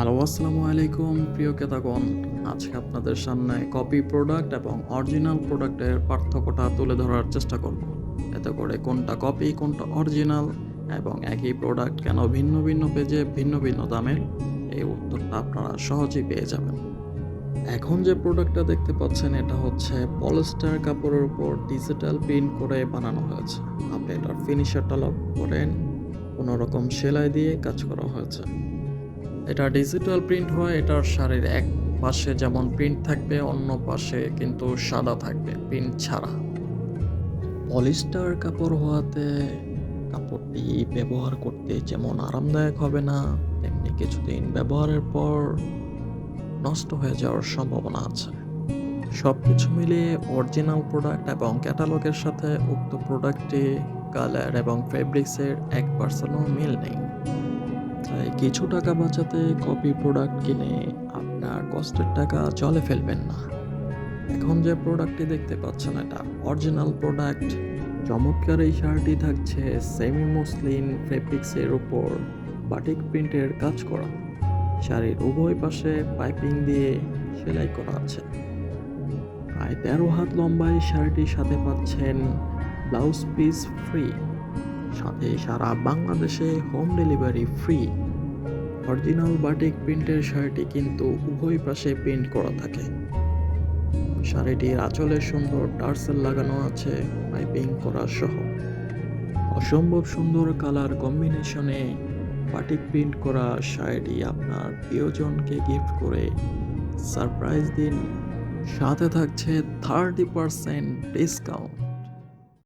Hello, আসসালামু আলাইকুম, প্রিয় ক্রেতাগণ। আজকে আপনাদের সামনে কপি প্রোডাক্ট এবং অরিজিনাল প্রোডাক্টের পার্থক্যটা তুলে ধরার চেষ্টা করব। এতে করে কোনটা কপি কোনটা অরিজিনাল এবং একই প্রোডাক্ট কেন ভিন্ন ভিন্ন পেজে ভিন্ন ভিন্ন দামের? এই উত্তরটা আপনারা সহজেই পেয়ে যাবেন। এখন যে প্রোডাক্টটা দেখতে পাচ্ছেন, এটা হচ্ছে পলিস্টার কাপড়ের উপর ডিজিটাল প্রিন্ট করে বানানো হয়েছে। আপনি এটার ফিনিশারটা লক্ষ্য করেন, কোনো রকম সেলাই দিয়ে কাজ করা হয়েছে। এটা ডিজিটাল প্রিন্ট হয়, এটার শাড়ির এক পাশে যেমন প্রিন্ট থাকবে, অন্য পাশে কিন্তু সাদা থাকবে প্রিন্ট ছাড়া। পলিস্টার কাপড় হওয়াতে কাপড়টি ব্যবহার করতে যেমন আরামদায়ক হবে না, তেমনি কিছুদিন ব্যবহারের পর নষ্ট হয়ে যাওয়ার সম্ভাবনা আছে। সব কিছু মিলিয়ে অরিজিনাল প্রোডাক্ট এবং ক্যাটালগের সাথে উক্ত প্রোডাক্টটি কালার এবং ফেব্রিক্সের এক পার্সেন্টও মিল নেই। তাই কিছু টাকা বাঁচাতে কপি প্রোডাক্ট কিনে আপনার কষ্টের টাকা জলে ফেলবেন না। এখন যে প্রোডাক্টটি দেখতে পাচ্ছেন, এটা অরিজিনাল প্রোডাক্ট চমৎকার এই শার্টটি থাকছে সেমি মুসলিন ফেব্রিক্সের উপর বাটিক প্রিন্টের কাজ করা। শাড়ির উভয় পাশে পাইপিং দিয়ে সেলাই করা আছে। প্রায় তেরো হাত লম্বা এই শাড়িটির সাথে পাচ্ছেন ব্লাউজ পিস ফ্রি সাথে সারা বাংলাদেশে home delivery free original batik প্রিন্টের শাড়িটি কিন্তু উভয় পাশে প্রিন্ট করা থাকে। শাড়িটির আঁচলে সুন্দর টার্সেল লাগানো আছে পাইপিং করা সহ। অসম্ভব সুন্দর কালার কম্বিনেশনে বাটিক প্রিন্ট করা শাড়িটি আপনার প্রিয়জনকে গিফট করে। সারপ্রাইজ দিন। সাথে থাকছে থার্টি পারসেন্ট ডিসকাউন্ট